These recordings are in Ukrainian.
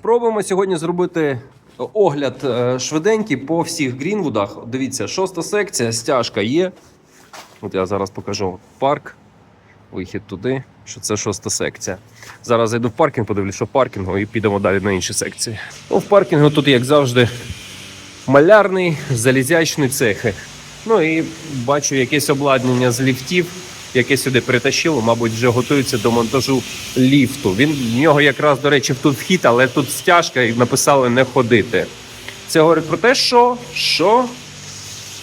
Спробуємо сьогодні зробити огляд е, швиденький по всіх Грінвудах. Дивіться, шоста секція, стяжка є. От я зараз покажу парк, вихід туди, що це шоста секція. Зараз зайду в паркінг, подивлюсь, що паркінгу, і підемо далі на інші секції. Ну, в паркінгу тут, як завжди, малярний, залізячний цехи. Ну і бачу якесь обладнання з ліфтів, яке сюди притащило, мабуть, вже готується до монтажу ліфту. Він в нього якраз, до речі, тут вхід, але тут стяжка і написали не ходити. Це говорить про те, що, що,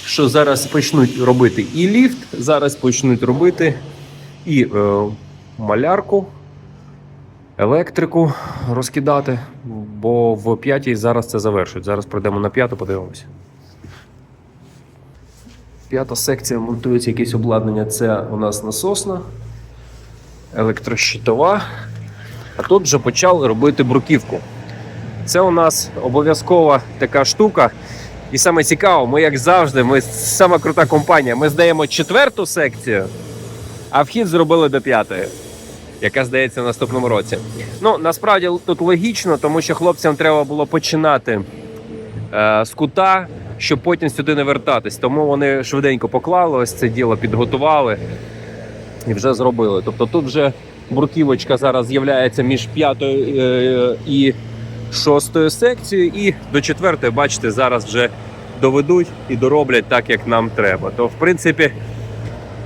що зараз почнуть робити і ліфт, зараз почнуть робити і е, малярку, електрику розкидати, бо в п'ятій зараз це завершують. Зараз пройдемо на п'яту, подивимося. П'ята секція монтується якесь обладнання. Це у нас насосна, електрощитова. А тут вже почали робити бруківку. Це у нас обов'язкова така штука. І саме цікаво, ми, як завжди, ми сама крута компанія. Ми здаємо четверту секцію, а вхід зробили до п'ятої, яка здається в наступному році. Ну, насправді тут логічно, тому що хлопцям треба було починати е, з кута, щоб потім сюди не вертатись. Тому вони швиденько поклали ось це діло, підготували і вже зробили. Тобто тут вже бруківочка зараз з'являється між п'ятою е, і шостою секцією, і до четвертої, бачите, зараз вже доведуть і дороблять так, як нам треба. То, в принципі,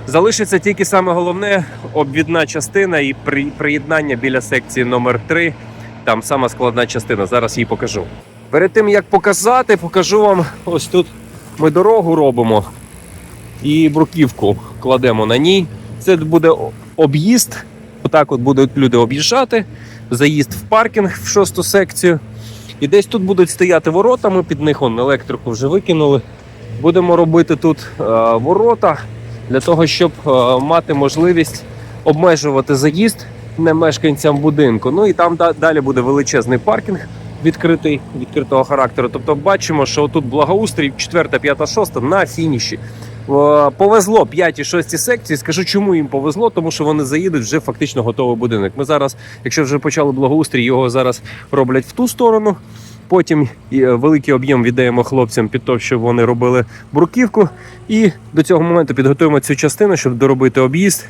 залишиться тільки саме головне обвідна частина і при- приєднання біля секції номер 3 Там сама складна частина. Зараз її покажу. Перед тим як показати, покажу вам ось тут ми дорогу робимо і бруківку кладемо на ній. Це буде об'їзд. Отак от будуть люди об'їжджати. Заїзд в паркінг в шосту секцію. І десь тут будуть стояти ворота. Ми під них он, електрику вже викинули. Будемо робити тут е, ворота для того, щоб е, мати можливість обмежувати заїзд не мешканцям будинку. Ну і там далі буде величезний паркінг відкритий, відкритого характеру. Тобто бачимо, що тут благоустрій 4, 5, 6 на фініші. Повезло 5 і 6 секції. Скажу, чому їм повезло, тому що вони заїдуть вже фактично готовий будинок. Ми зараз, якщо вже почали благоустрій, його зараз роблять в ту сторону. Потім е, великий об'єм віддаємо хлопцям під те, щоб вони робили бруківку. І до цього моменту підготуємо цю частину, щоб доробити об'їзд.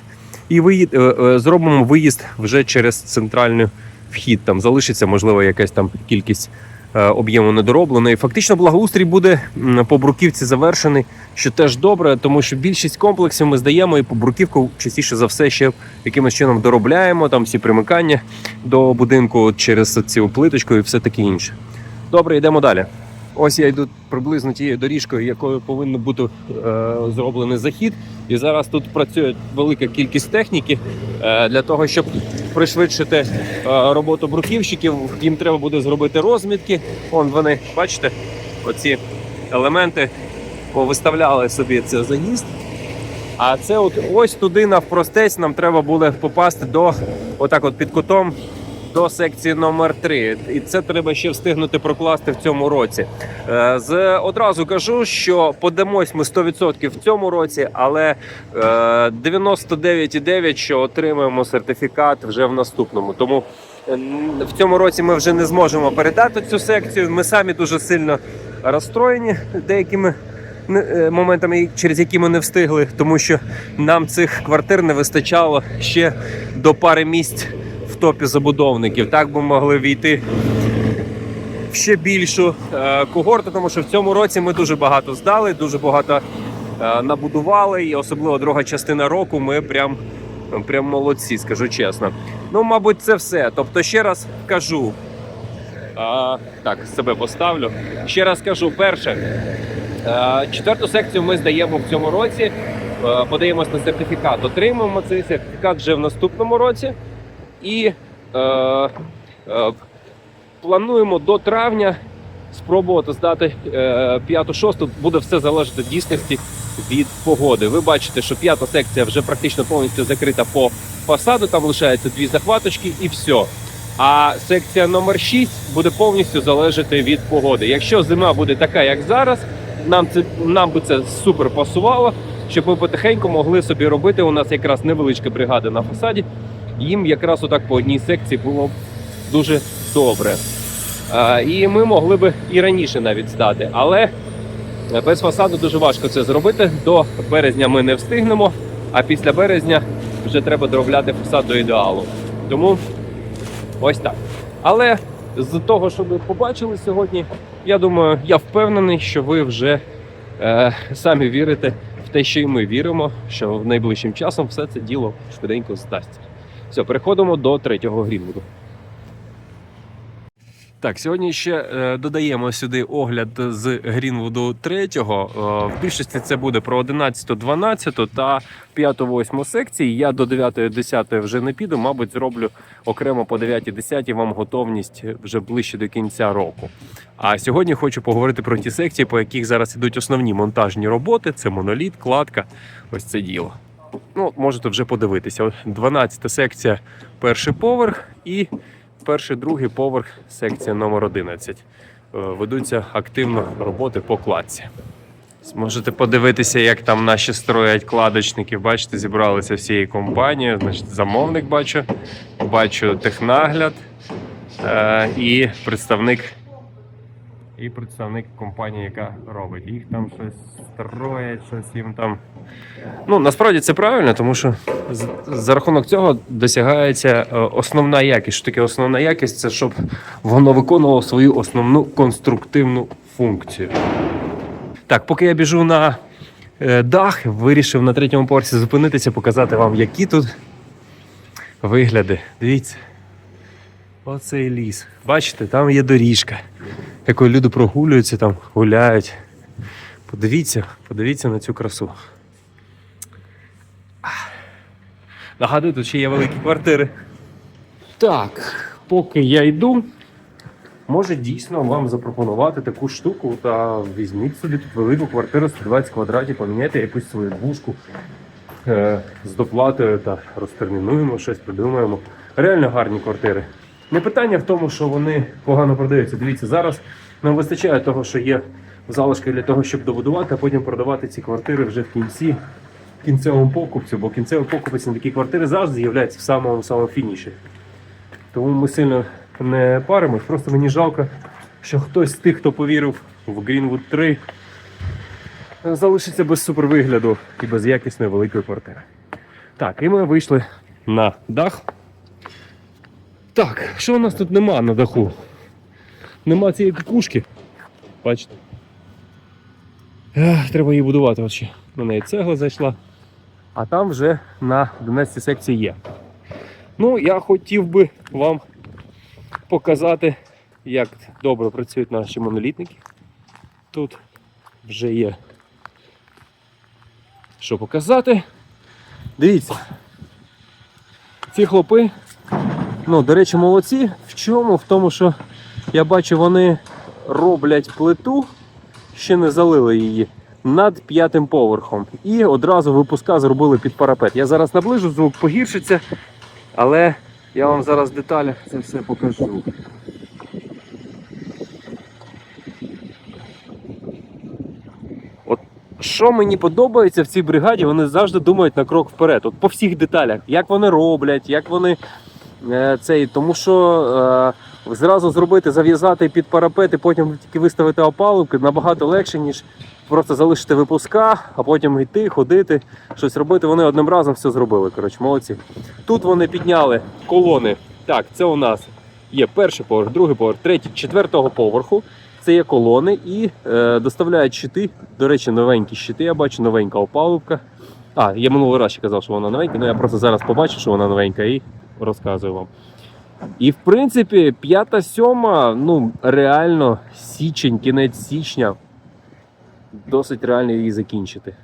І виїд, е, е, зробимо виїзд вже через центральний вхід. Там залишиться, можливо, якась там кількість е, об'єму недоробленої. Фактично, благоустрій буде по бруківці завершений, що теж добре, тому що більшість комплексів ми здаємо і по бруківку частіше за все ще якимось чином доробляємо там всі примикання до будинку через цю плиточку і все таке інше. Добре, йдемо далі. Ось я йду приблизно тією доріжкою, якою повинен бути е, зроблений захід. І зараз тут працює велика кількість техніки е, для того, щоб пришвидшити е, роботу бруківщиків. Їм треба буде зробити розмітки. Вон вони, бачите, оці елементи повиставляли собі це заїзд. А це от ось туди навпростець нам треба буде попасти до отак, от під кутом до секції номер 3 І це треба ще встигнути прокласти в цьому році. Е, З одразу кажу, що подамось ми 100% в цьому році, але е, 99,9, що отримаємо сертифікат вже в наступному. Тому е, в цьому році ми вже не зможемо передати цю секцію. Ми самі дуже сильно розстроєні деякими е, моментами, через які ми не встигли, тому що нам цих квартир не вистачало ще до пари місць топі забудовників. Так би могли війти в ще більшу е, когорту, тому що в цьому році ми дуже багато здали, дуже багато е, набудували, і особливо друга частина року ми прям, прям молодці, скажу чесно. Ну, мабуть, це все. Тобто, ще раз кажу. А, так, себе поставлю. Ще раз кажу, перше, е, четверту секцію ми здаємо в цьому році. е, Подаємось на сертифікат. Отримаємо цей сертифікат вже в наступному році. І е, е, плануємо до травня спробувати здати е, п'яту-шосту. Буде все залежати в дійсності від погоди. Ви бачите, що п'ята секція вже практично повністю закрита по фасаду. Там лишаються дві захваточки і все. А секція номер 6 буде повністю залежати від погоди. Якщо зима буде така, як зараз, нам це нам би це супер пасувало, щоб ми потихеньку могли собі робити. У нас якраз невеличка бригада на фасаді. Їм якраз отак по одній секції було б дуже добре. Е, І ми могли би і раніше навіть здати. Але без фасаду дуже важко це зробити. До березня ми не встигнемо, а після березня вже треба доробляти фасад до ідеалу. Тому ось так. Але з того, що ви побачили сьогодні, я думаю, я впевнений, що ви вже е, самі вірите в те, що і ми віримо, що в найближчим часом все це діло швиденько здасться. Все, переходимо до третього Грінвуду. Так, сьогодні ще е, додаємо сюди огляд з Грінвуду 3. Е, в більшості це буде про 11, 12 та 5, 8 секції. Я до 9, 10 вже не піду, мабуть, зроблю окремо по 9, 10 вам готовність вже ближче до кінця року. А сьогодні хочу поговорити про ті секції, по яких зараз ідуть основні монтажні роботи. Це моноліт, кладка. Ось це діло. Ну, можете вже подивитися. 12 секція, перший поверх і перший, другий поверх, секція номер 11. Е, Ведуться активно роботи по кладці. Можете подивитися, як там наші строять кладочники. Бачите, зібралися всією компанією. Значить, замовник бачу, бачу технагляд е, і представник. І представник компанії, яка робить. Їх там щось строять, щось їм там. Ну, насправді це правильно, тому що за рахунок цього досягається е, основна якість. Що таке основна якість? Це щоб воно виконувало свою основну конструктивну функцію. Так, поки я біжу на е, дах, вирішив на третьому поверсі зупинитися, показати вам, які тут вигляди. Дивіться. Оцей ліс. Бачите, там є доріжка, якою люди прогулюються, там гуляють. Подивіться, подивіться на цю красу. Нагадую, тут ще є великі квартири. Так, поки я йду, може дійсно вам запропонувати таку штуку та візьміть собі тут велику квартиру 120 квадратів, поміняйте якусь свою двушку е, з доплатою та розтермінуємо щось, придумаємо. Реально гарні квартири. Не питання в тому, що вони погано продаються. Дивіться, зараз нам вистачає того, що є залишки для того, щоб добудувати, а потім продавати ці квартири вже в кінці кінцевому покупцю, бо кінцевий покупець на такі квартири завжди з'являється в самому самому фініші. Тому ми сильно не паримось. Просто мені жалко, що хтось з тих, хто повірив в Greenwood 3, залишиться без супервигляду і без якісної великої квартири. Так, і ми вийшли на дах. Так, що у нас тут нема на даху? Нема цієї кукушки. Бачите? Треба її будувати. От. На неї цегла зайшла. А там вже на 11 секції є. Ну, я хотів би вам показати, як добре працюють наші монолітники. Тут вже є що показати. Дивіться. Ці хлопи, ну, до речі, молодці. В чому? В тому, що я бачу, вони роблять плиту, ще не залили її над п'ятим поверхом. І одразу випуска зробили під парапет. Я зараз наближу, звук погіршиться, але я вам зараз в деталях це все покажу. Що мені подобається в цій бригаді, вони завжди думають на крок вперед. От по всіх деталях, як вони роблять, як вони цей, тому що е, зразу зробити, зав'язати під парапет і потім тільки виставити опалубки набагато легше, ніж просто залишити випуска, а потім йти, ходити, щось робити. Вони одним разом все зробили. Коротше, молодці. Тут вони підняли колони. Так, це у нас є перший поверх, другий поверх, третій, четвертого поверху. Це є колони і е, доставляють щити. До речі, новенькі щити. Я бачу, новенька опалубка. А, я минулий раз ще казав, що вона новенька, але я просто зараз побачив, що вона новенька і розказую вам. І в принципі, п'ята, сьома, ну реально січень, кінець січня. Досить реально її закінчити.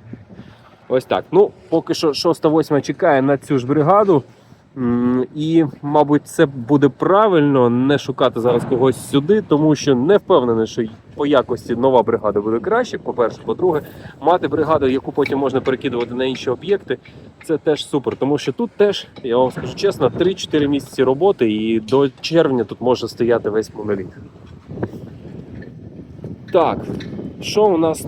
Ось так. Ну, поки що 6-8 чекає на цю ж бригаду. І, мабуть, це буде правильно не шукати зараз когось сюди, тому що не впевнений, що по якості нова бригада буде краще. По-перше, по-друге, мати бригаду, яку потім можна перекидувати на інші об'єкти, це теж супер. Тому що тут теж, я вам скажу чесно, 3-4 місяці роботи, і до червня тут може стояти весь моноліт. Так, що у нас?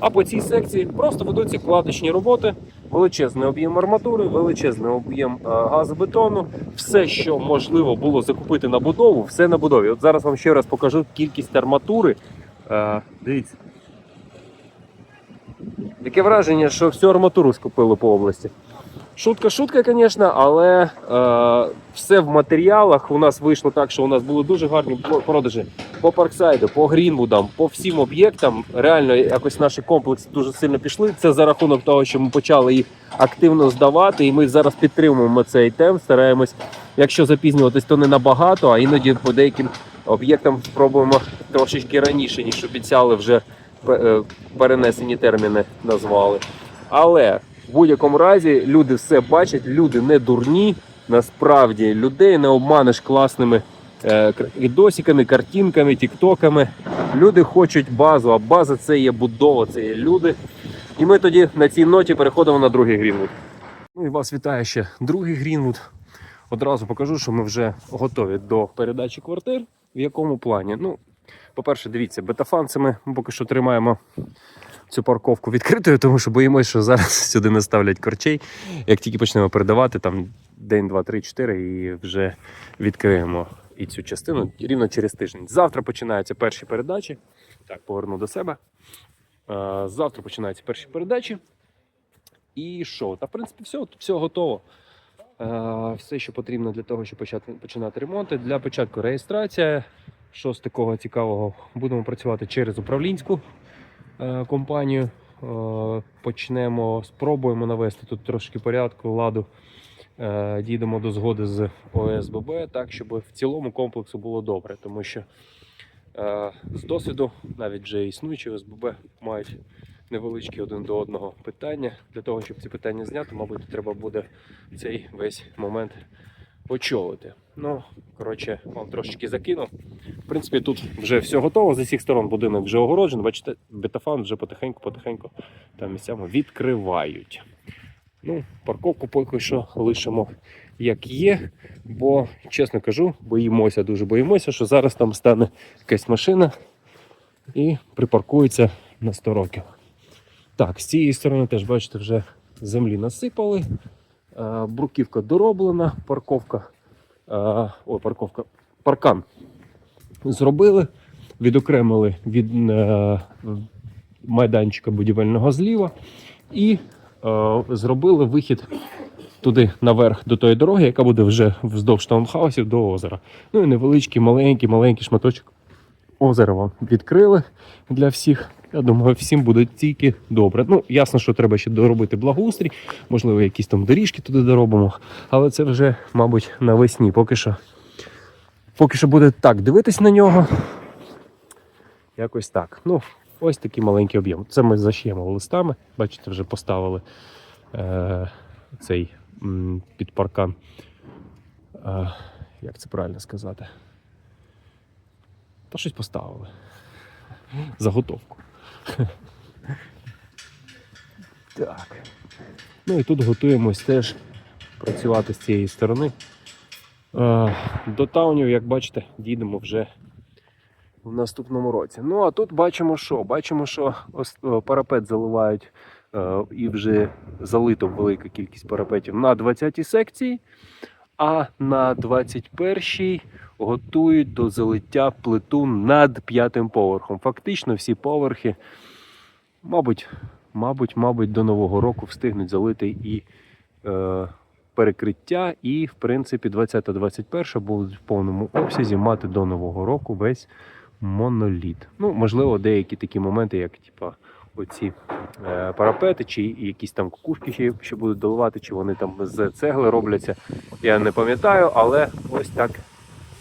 А по цій секції просто ведуться кладочні роботи. Величезний об'єм арматури, величезний об'єм е, газобетону. Все, що можливо було закупити на будову, все на будові. От зараз вам ще раз покажу кількість арматури. Е, Дивіться. Таке враження, що всю арматуру скупили по області. Шутка, шутка, звісно, але е, все в матеріалах. У нас вийшло так, що у нас були дуже гарні продажі по Парксайду, по Грінвудам, по всім об'єктам. Реально якось наші комплекси дуже сильно пішли. Це за рахунок того, що ми почали їх активно здавати, і ми зараз підтримуємо цей темп. Стараємось, якщо запізнюватись, то не набагато, а іноді по деяким об'єктам спробуємо трошечки раніше, ніж обіцяли вже е, перенесені терміни назвали. Але в будь-якому разі люди все бачать, люди не дурні. Насправді людей не обманеш класними е, відосиками, картинками, тіктоками. Люди хочуть базу, а база це є будова, це є люди. І ми тоді на цій ноті переходимо на другий Грінвуд. Ну і вас вітає ще другий Грінвуд. Одразу покажу, що ми вже готові до передачі квартир. В якому плані? Ну, по-перше, дивіться, бетафан це ми поки що тримаємо цю парковку відкритою, тому що боїмося, що зараз сюди не ставлять корчей. Як тільки почнемо передавати, там день, два, три, чотири, і вже відкриємо і цю частину рівно через тиждень. Завтра починаються перші передачі. Так, поверну до себе. Е, Завтра починаються перші передачі. І що? Та в принципі все, все готово. Е, Все, що потрібно для того, щоб почати починати ремонти. Для початку реєстрація. Що з такого цікавого? Будемо працювати через управлінську компанію. Е, Почнемо, спробуємо навести тут трошки порядку, ладу. Е, Дійдемо до згоди з ОСББ, так, щоб в цілому комплексу було добре. Тому що е, з досвіду, навіть вже існуючі ОСББ мають невеличкі один до одного питання. Для того, щоб ці питання зняти, мабуть, треба буде цей весь момент очолити. Ну, коротше, вам трошечки закинув. В принципі, тут вже все готово. З усіх сторон будинок вже огороджений. Бачите, бетафан вже потихеньку-потихеньку там місцями відкривають. Ну, парковку поки що лишимо як є, бо, чесно кажу, боїмося, дуже боїмося, що зараз там стане якась машина і припаркується на 100 років. Так, з цієї сторони теж, бачите, вже землі насипали. Е, Бруківка дороблена, парковка. е, Ой, парковка. Паркан зробили, відокремили від е, майданчика будівельного зліва і зробили вихід туди наверх до тої дороги, яка буде вже вздовж таунхаусів до озера. Ну і невеличкий, маленький, маленький шматочок озера вам відкрили для всіх. Я думаю, всім буде тільки добре. Ну, ясно, що треба ще доробити благоустрій, можливо, якісь там доріжки туди доробимо. Але це вже, мабуть, навесні. Поки що, поки що буде так дивитись на нього. Якось так. Ну, ось такий маленький об'єм. Це ми заш'ємо листами. Бачите, вже поставили е, цей м, під паркан. Е, як це правильно сказати? Та щось поставили. Заготовку. Так. Ну і тут готуємось теж працювати з цієї сторони. Е, До таунів, як бачите, дійдемо вже в наступному році. Ну а тут бачимо, що? Бачимо, що парапет заливають е, і вже залито велика кількість парапетів на 20-й секції, а на 21-й готують до залиття плиту над п'ятим поверхом. Фактично всі поверхи, мабуть, мабуть, мабуть, до Нового року встигнуть залити і е, перекриття, і, в принципі, 20-21 будуть в повному обсязі мати до Нового року весь моноліт. Ну, можливо, деякі такі моменти, як типа, оці е, парапети, чи якісь там кукушки ще будуть доливати, чи вони там з цегли робляться. Я не пам'ятаю, але ось так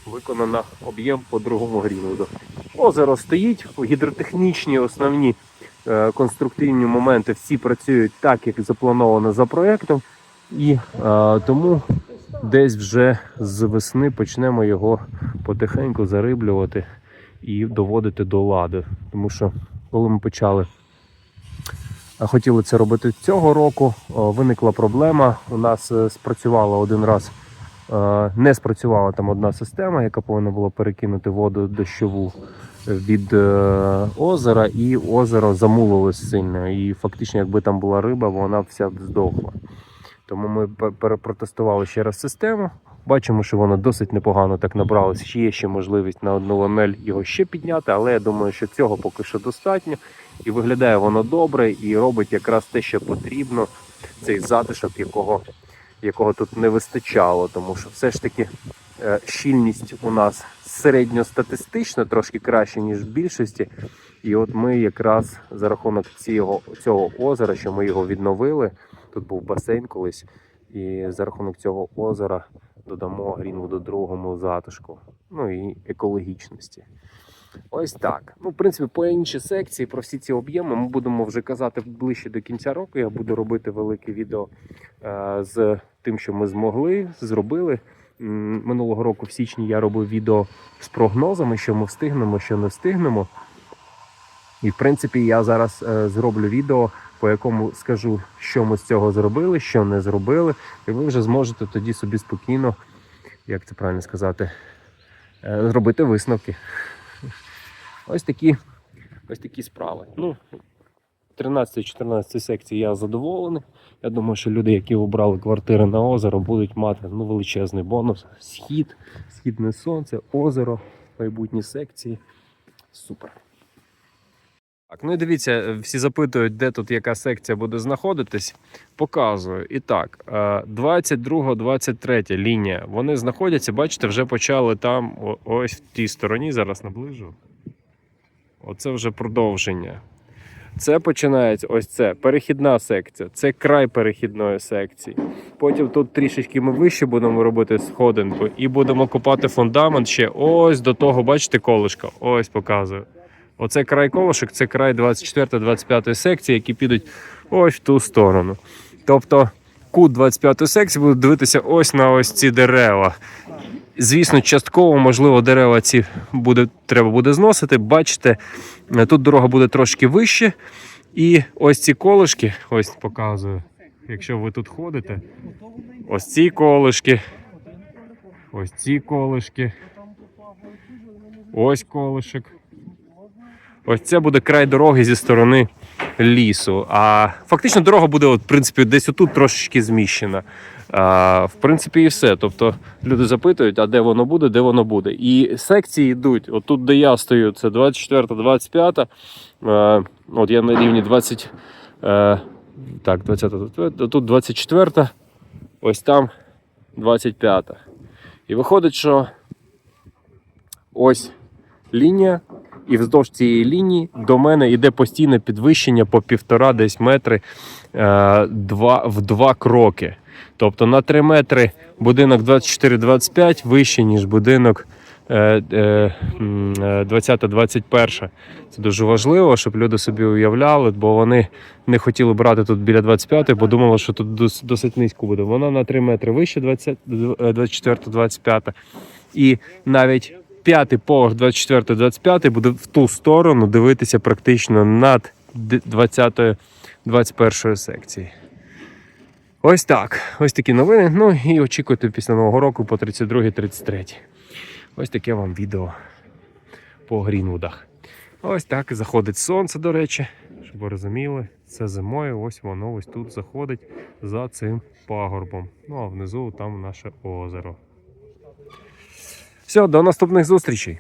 виконано об'єм по другому грінвуду. Озеро стоїть, гідротехнічні основні е, конструктивні моменти всі працюють так, як заплановано за проєктом. І е, тому десь вже з весни почнемо його потихеньку зариблювати і доводити до лади. Тому що коли ми почали а хотіли це робити цього року, виникла проблема. У нас е, спрацювала один раз, е, не спрацювала там одна система, яка повинна була перекинути воду дощову від е, озера, і озеро замулилось сильно. І фактично, якби там була риба, вона вся здохла. Тому ми перепротестували ще раз систему. Бачимо, що воно досить непогано так набралось. Ще є ще можливість на одну ламель його ще підняти, але я думаю, що цього поки що достатньо. І виглядає воно добре і робить якраз те, що потрібно, цей затишок, якого, якого тут не вистачало. Тому що все ж таки е, щільність у нас середньостатистична, трошки краще, ніж в більшості. І от ми якраз за рахунок цього, цього озера, що ми його відновили, тут був басейн колись, і за рахунок цього озера додамо Грінвуду другому затишку, ну і екологічності. Ось так. Ну, в принципі, по іншій секції про всі ці об'єми ми будемо вже казати ближче до кінця року. Я буду робити велике відео е, з тим, що ми змогли, зробили. Минулого року в січні я робив відео з прогнозами, що ми встигнемо, що не встигнемо. І в принципі, я зараз е, зроблю відео, по якому скажу, що ми з цього зробили, що не зробили, і ви вже зможете тоді собі спокійно, як це правильно сказати, е, зробити висновки. Ось такі, ось такі справи. Ну, 13-14 секції я задоволений. Я думаю, що люди, які обрали квартири на озеро, будуть мати ну, величезний бонус. Схід, східне сонце, озеро, майбутні секції. Супер. Так, ну і дивіться, всі запитують, де тут яка секція буде знаходитись. Показую. І так, 22-23 лінія. Вони знаходяться, бачите, вже почали там, ось в тій стороні, зараз наближу. Оце вже продовження. Це починається ось це перехідна секція, це край перехідної секції. Потім тут трішечки ми вище будемо робити сходинку і будемо копати фундамент ще ось до того, бачите, колишка. Ось показую. Оце край колишок, це край 24-25 секції, які підуть ось в ту сторону. Тобто кут 25 секції буде дивитися ось на ось ці дерева. Звісно, частково, можливо, дерева ці буде, треба буде зносити. Бачите, тут дорога буде трошки вище. І ось ці колишки, ось показую, якщо ви тут ходите, ось ці колишки, ось ці колишки, ось колишок. Ось це буде край дороги зі сторони лісу. А фактично дорога буде, от, в принципі, десь отут трошечки зміщена. А, в принципі, і все. Тобто люди запитують, а де воно буде, де воно буде. І секції йдуть. Отут, де я стою, це 24, 25. Е, от я на рівні 20. Е, так, 20, тут 24, ось там 25. І виходить, що ось лінія, і вздовж цієї лінії до мене йде постійне підвищення по півтора десь метри е, два, в два кроки. Тобто на 3 метри будинок 24-25 вищий, ніж будинок е, е, е, 20-21. Це дуже важливо, щоб люди собі уявляли, бо вони не хотіли брати тут біля 25, бо думали, що тут досить низько буде. Вона на 3 метри вище 20, е, 24-25. І навіть п'ятий поверх 24-25 буде в ту сторону дивитися практично над 20-21 секції. Ось так. Ось такі новини. Ну і очікуйте після Нового року по 32-33. Ось таке вам відео по Грінвудах. Ось так заходить сонце, до речі, щоб ви розуміли, це зимою, ось воно ось тут заходить за цим пагорбом. Ну а внизу там наше озеро. Все, до наступних зустрічей.